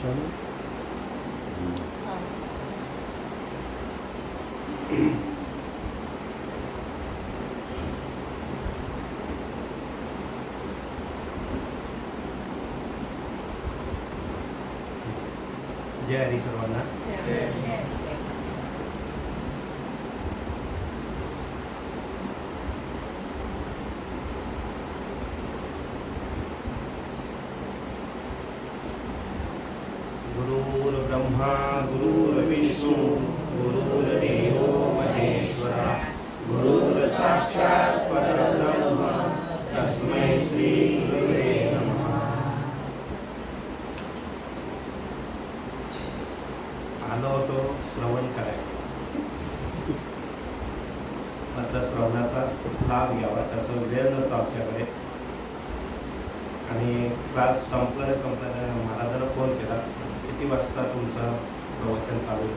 ચાલો જય હરી સર ब्रह्मा गुरुर्विष्णू गुरुर्देव महेश्वरा गुरुर्साक्षात् परब्रह्म तस्मै श्री गुरुवे आलो होतो. श्रवण करायला. मात्र श्रवणाचा लाभ घ्यावा. तसं वेळ नसतो आमच्याकडे. आणि क्लास संपल्याने संपल्याने महाराजांना फोन केला. किती वाजता तुमचं प्रवचन चालू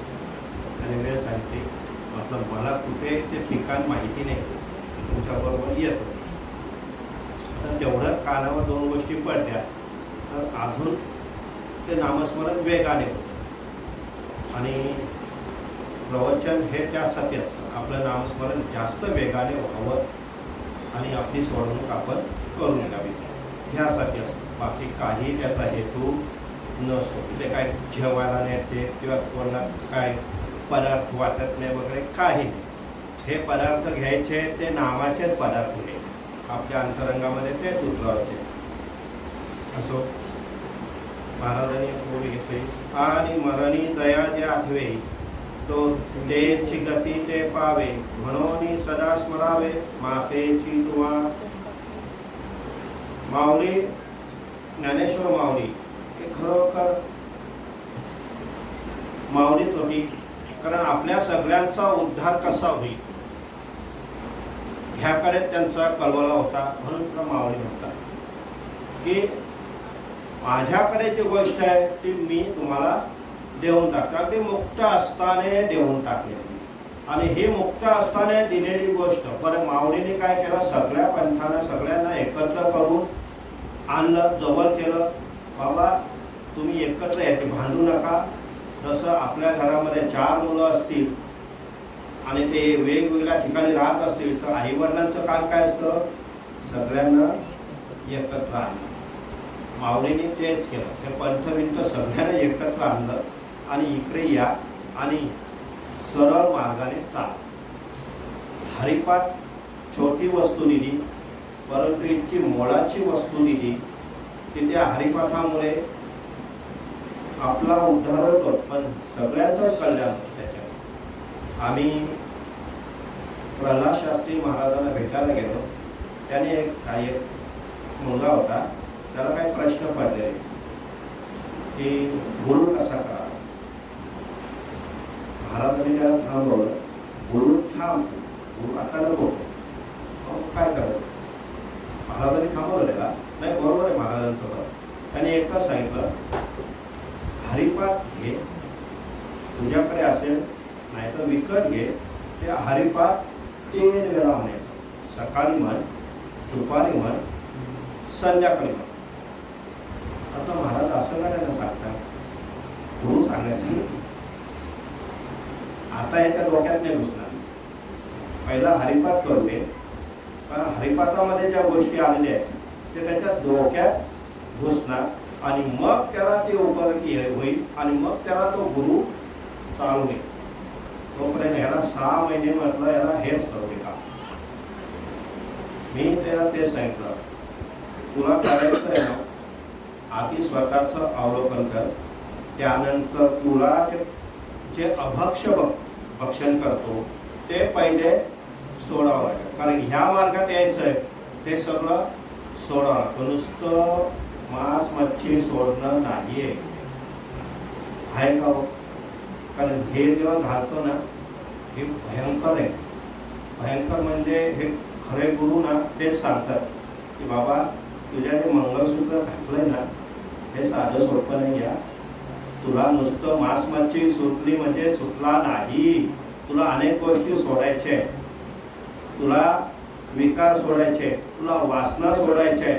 आणि वेळ सांगते म्हटलं मला कुठे ते ठिकाण माहिती नाही. तुमच्याबरोबर येतो. तर तेवढं कानावर दोन गोष्टी पडल्या. तर अजून ते नामस्मरण वेगाने होतं. आणि प्रवचन हे त्यासाठी असतं. आपलं नामस्मरण जास्त वेगाने व्हावं आणि आपली सोडवणूक आपण करून घ्यावी. ह्यासाठी असतं. बाकी काही त्याचा हेतू नसतो. ते काय जेवायला नेते किंवा कोणाला काय पदार्थ वाटत नाही वगैरे काही नाही. हे पदार्थ घ्यायचे ते नामाचेच पदार्थ घ्यायचे आपल्या अंतरंगामध्ये तेच उतरवायचे असो. महाराजांनी बोली घेतली. आणि मरणी दया जे आठवे तो तेची गती ते पावे म्हणून सदा स्मरावे मातेची तुवा माऊली ज्ञानेश्वर माऊली हे खरोखर माऊलीच होईल कारण आपल्या सगळ्यांचा उद्धार कसा होईल? ह्याकडे त्यांचा कळवळा होता. म्हणून तुला मावणी होता की माझ्याकडे जी गोष्ट आहे ती मी तुम्हाला देऊन टाकतो. अगदी मुक्त असताने देऊन टाकले आणि ही मुक्त असताना दिलेली गोष्ट बरं माऊलीने काय केलं? सगळ्या पंथांना सगळ्यांना एकत्र करून आणलं जवळ केलं. बाबा तुम्ही एकत्र याचे भांडू नका. जसं आपल्या घरामध्ये चार मुलं असतील आणि ते वेगवेगळ्या ठिकाणी राहत असतील तर आईवडिलांचं काम काय असतं? सगळ्यांना एकत्र आणणं. माऊलीने तेच केलं. ते पंथविंत सगळ्यांना एकत्र आणलं आणि इकडे या आणि सरळ मार्गाने चाल. हरिपाठ छोटी वस्तू दिली परंतु इतकी मोळाची वस्तू दिली की त्या हरिपाठामुळे आपला उद्धार होतो पण सगळ्यांचाच कल्याण होतं त्याच्यात. आम्ही प्रल्हाद शास्त्री महाराजांना भेटायला गेलो. त्याने एक काही एक मुलगा होता. त्याला काही प्रश्न पडले. की गुरु कसा करा महाराजांनी त्याला थांबवलं गुरु थांब गुरु आता नको मग काय करायचं महाराजांनी थांबवलं त्याला नाही बरोबर आहे महाराजांसोबत त्याने एकदा सांगितलं हरिपाठ घे तुझ्याकडे असेल नाहीतर विकत घे ते हरिपाठ तीन वेळा सकाळी म्हण दुपारी म्हण संध्याकाळी म्हण. आता महाराज असं काय त्यांना सांगतात गुरु सांगायचं आता याच्या डोक्यात नाही घुसणार. पहिला हरिपाठ करते. कारण हरिपाठामध्ये ज्या गोष्टी आलेल्या आहेत ते त्याच्या डोक्यात घुसणार आणि मग त्याला ते उपयोगी होईल आणि मग त्याला तो गुरु चालू नये तोपर्यंत ह्याला सहा महिने म्हटलं याला हेच करते का मी त्याला ते सांगितलं. तुला करायचं आहे ना आधी स्वतःचं अवलोकन कर. त्यानंतर तुला जे अभक्ष भक्षण करतो ते पहिले सोडावं लागेल. कारण ह्या मार्गात यायचं आहे ते सगळं सोडावं लागतं नुसतं मांस मच्छी सोडणं नाही आहे का हो? कारण हे जेव्हा घालतो ना हे भयंकर आहे. भयंकर म्हणजे हे खरे गुरु ना तेच सांगतात की बाबा तुझ्या जे मंगळसूत्र घातलंय ना हे साधं सोपं नाही या. तुला नुसतं मांस मच्छी सुटली म्हणजे सुटला नाही. तुला अनेक गोष्टी सोडायचे तुला विकार सोडायचे तुला वासना सोडायचे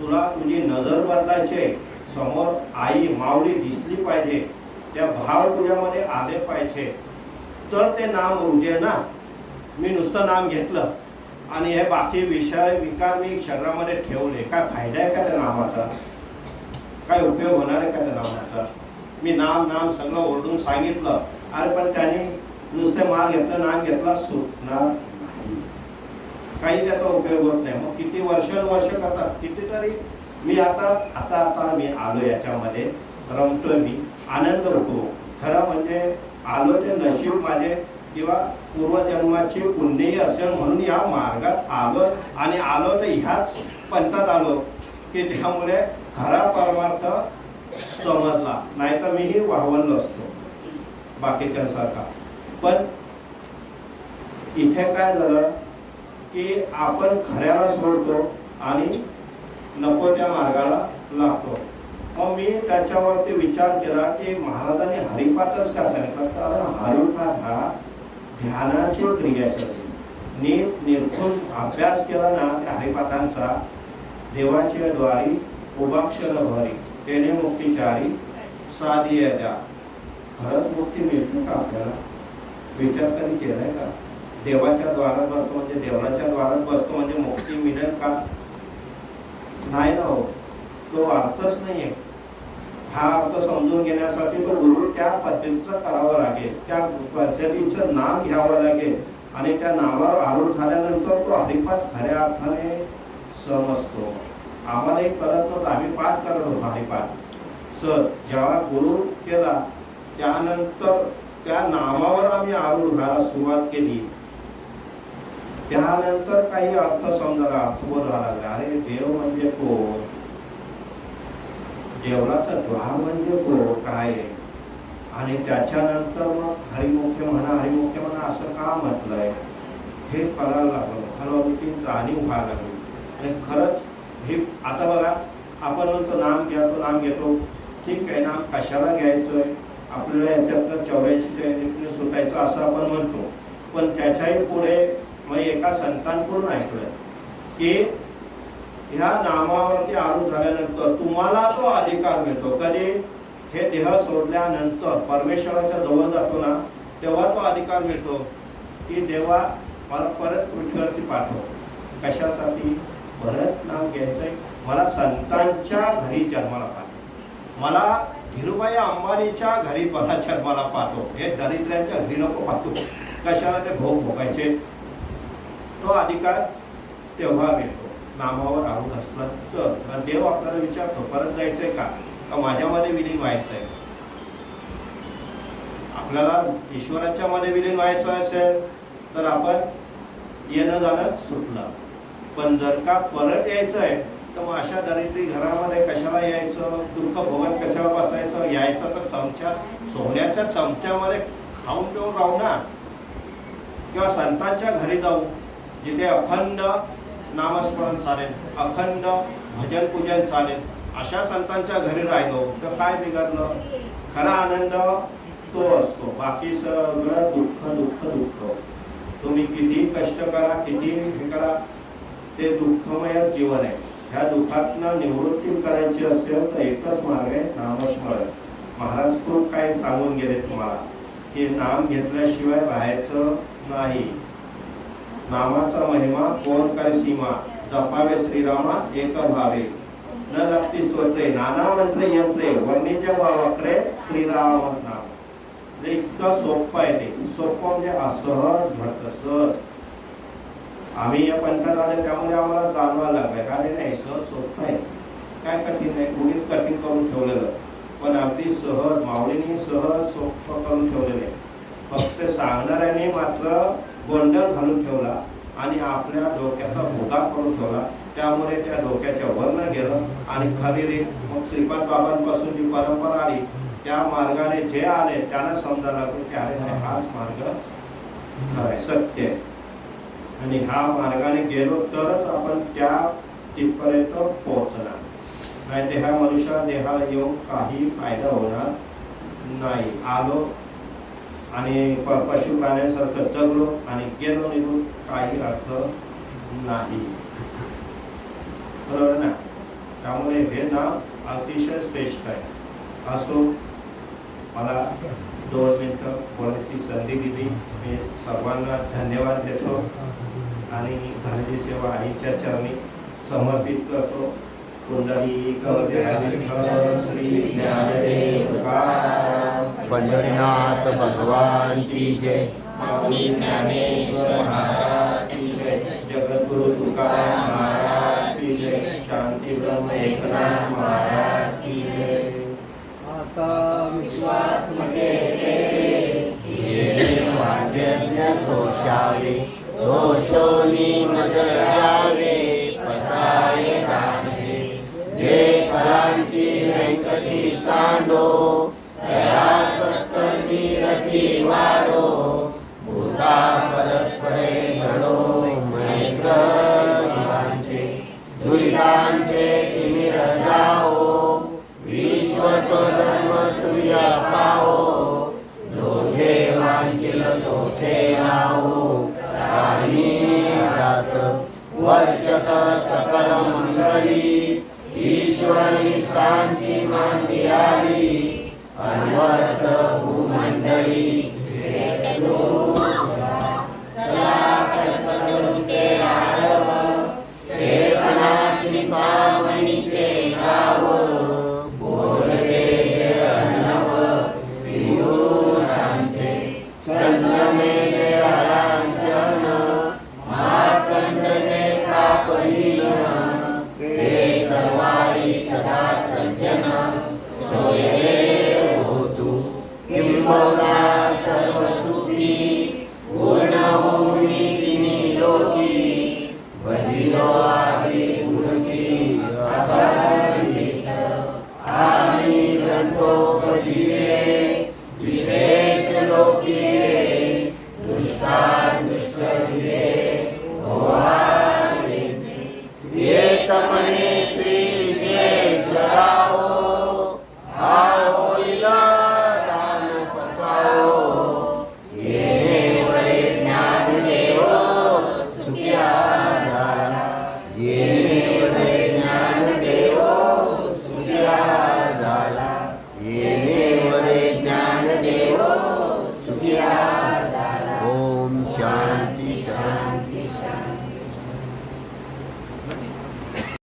तुला तुझी नजर बदलायचे समोर आई मावली दिसली पाहिजे. त्या भाव तुझ्यामध्ये आले पाहिजे. तर ते नाम रुजे ना. मी नुसतं नाम घेतलं. आणि हे बाकी विषय विकार मी शरीरामध्ये ठेवले. काय फायदा आहे का त्या नामाचा काय उपयोग होणार आहे का त्या नामाचा मी नाम नाम सगळं ओरडून सांगितलं. अरे पण त्याने नुसते माल घेतलं नाम घेतला सुटणार काही त्याचा उपयोग होत नाही. मग किती वर्षानुवर्ष करतात? कितीतरी. मी आता आता आता मी आलो याच्यामध्ये. रमतोय मी. आनंद होतो. खरं म्हणजे आलो ते नशीब माझे किंवा पूर्वजन्माची पुण्यही असेल म्हणून या मार्गात आलो आणि आलो तर ह्याच पंथात आलो की त्यामुळे खरा परमार्थ समजला. नाही तर मीही वावरलो असतो बाकीच्यांसारखा. पण इथे काय झालं की आपण खऱ्याला सोडतो आणि नको त्या मार्गाला लागतो. मग मी त्याच्यावरती विचार केला की महाराजांनी हरिपाठच का सांगितलं? कारण हरिपाठ हा ध्यानाची क्रिया सगळी नीट निर्खून अभ्यास केला ना त्या हरिपाठांचा देवाच्या द्वारी उभाक्षर भरी तेने मुक्तीचारी साधी द्या. खरंच मुक्ती मिळते का आपल्याला? विचार कधी केलाय का? देवाच्या द्वारात बसतो म्हणजे देवळाच्या द्वारात बसतो म्हणजे मुक्ती मिळेल का? नाही ना हो. तो अर्थच नाहीये. हा अर्थ समजून घेण्यासाठी तो गुरु त्या पद्धतीचं करावं लागेल. त्या पद्धतीचं नाम घ्यावं लागेल. आणि त्या नावावर आरूढ झाल्यानंतर तो हरिपाठ खऱ्या अर्थाने समजतो. आम्हाला एक करत नव्हतं आम्ही पाठ करत होतो हरिपाठ सर जेव्हा गुरु केला त्यानंतर त्या नामावर आम्ही आरूढ व्हायला सुरुवात केली. त्यानंतर काही अर्थ समजायला अर्थबोध व्हायला लागला. अरे देव म्हणजे कोण? देवळाचा द्वार म्हणजे गुरु काय आहे? आणि त्याच्यानंतर मग हरिमुख्य म्हणा हरिमुख्य म्हणा असं का म्हटलंय? हे कळायला लागलं. हळूहळू जाणीव व्हायला लागली. आणि खरंच हे आता बघा आपण म्हणतो नाम घ्या तो नाम घेतो. ठीक आहे नाम कशाला घ्यायचंय? आपल्याला याच्यातनं चौऱ्याऐंशी सुटायचं असं आपण म्हणतो. पण त्याच्याही पुढे मग एका संतांकडून ऐकलं की ह्या नामावरती आरोप झाल्यानंतर तुम्हाला तो अधिकार मिळतो. कधी? हे देह सोडल्यानंतर परमेश्वराच्या जवळ जातो ना तेव्हा तो अधिकार मिळतो. की देवा मला परत पृथ्वीवरती पाठव. कशासाठी? परत नाव घ्यायचंय. मला संतांच्या घरी जन्माला पाठव. मला धीरुबाई अंबानीच्या घरी मला जन्माला पाठव. हे दरिद्र्यांच्या घरी नको पाठवू. कशाला ते भोग भोगायचे? तो अधिकार तेव्हा मिळतो. नामावर आरूढ असला तर देव आपल्याला विचारतो परत जायचंय का? का माझ्यामध्ये विलीन व्हायचंय? आपल्याला ईश्वराच्या मध्ये विलीन व्हायचं असेल तर आपण येणं जाणं सुटलं. पण जर का परत यायचंय तर मग अशा दरिद्री घरामध्ये कशाला यायचं? दुःख भोगत कशाला बसायचं? यायचं तर चमच्या सोन्याच्या चमच्यामध्ये खाऊन पिऊन राहू ना. किंवा संतांच्या घरी जाऊ जिथे अखंड नामस्मरण चालेल अखंड भजन पूजन चालेल. अशा संतांच्या घरी राहिलो तर काय बिघडलं? खरा आनंद तो असतो. बाकी सगळं दुःख दुःख दुःख. तुम्ही किती कष्ट करा किती हे करा ते दुःखमय जीवन आहे. ह्या दुःखातनं निवृत्ती करायची असेल तर एकच मार्ग आहे नामस्मरण. महाराज खूप काही सांगून गेले तुम्हाला. की नाम घेतल्याशिवाय राहायचं नाही. नामाचा महिमा कोण काय सीमा जपावे श्रीरामा एक भावे. न लागती स्तोत्रे नाना मंत्रे यंत्रे वर्णिजे वाक्रे श्रीराम नाम. ते इतकं सोपं आहे ते. सोपं म्हणजे असहज घडतं सहज आम्ही या पंथात आले त्यामुळे आम्हाला जाणवा लागलंय का नाही सहज सोपं आहे. काय कठीण नाही कुणीच कठीण करून ठेवलेलं. पण अगदी सहज माऊलीने सहज सोपं करून ठेवलेलं आहे. फक्त सांगणाऱ्याने मात्र गोंधळ घालून ठेवला आणि आपल्या डोक्याचा भोगा करून ठेवला. त्यामुळे त्या डोक्याच्या वर्ण गेलं आणि खरी रे मग श्रीपाद बाबांपासून जी परंपरा आली त्या मार्गाने जे आले त्यांना समजा लागलो की अरे नाही हाच मार्ग खरा आहे सत्य आहे. आणि ह्या मार्गाने गेलो तरच आपण त्या तिथपर्यंत पोहोचणार. नाही ते ह्या मनुष्या देहाला येऊन काही फायदा होणार नाही. आलो आणि पशु प्राण्यांसारखं जगलो आणि गेलो निघून काही अर्थ नाही. बरोबर ना? त्यामुळे हे नाव अतिशय श्रेष्ठ आहे. असो मला दोन मिनटं बोलण्याची संधी दिली. मी सर्वांना धन्यवाद देतो आणि झालेली सेवा आईच्या चरणी समर्पित करतो. कुंडली श्री ज्ञानदेव पंढरीनाथ भगवान की जय. स्वामी ज्ञानेश्वर महाराज की जय. जगद्गुरु तुकाराम महाराज की जय. शांती ब्रह्म एकनाथ महाराज की जय. आता विश्वास वाद्यज्ञ दोषावे दोषोनी मद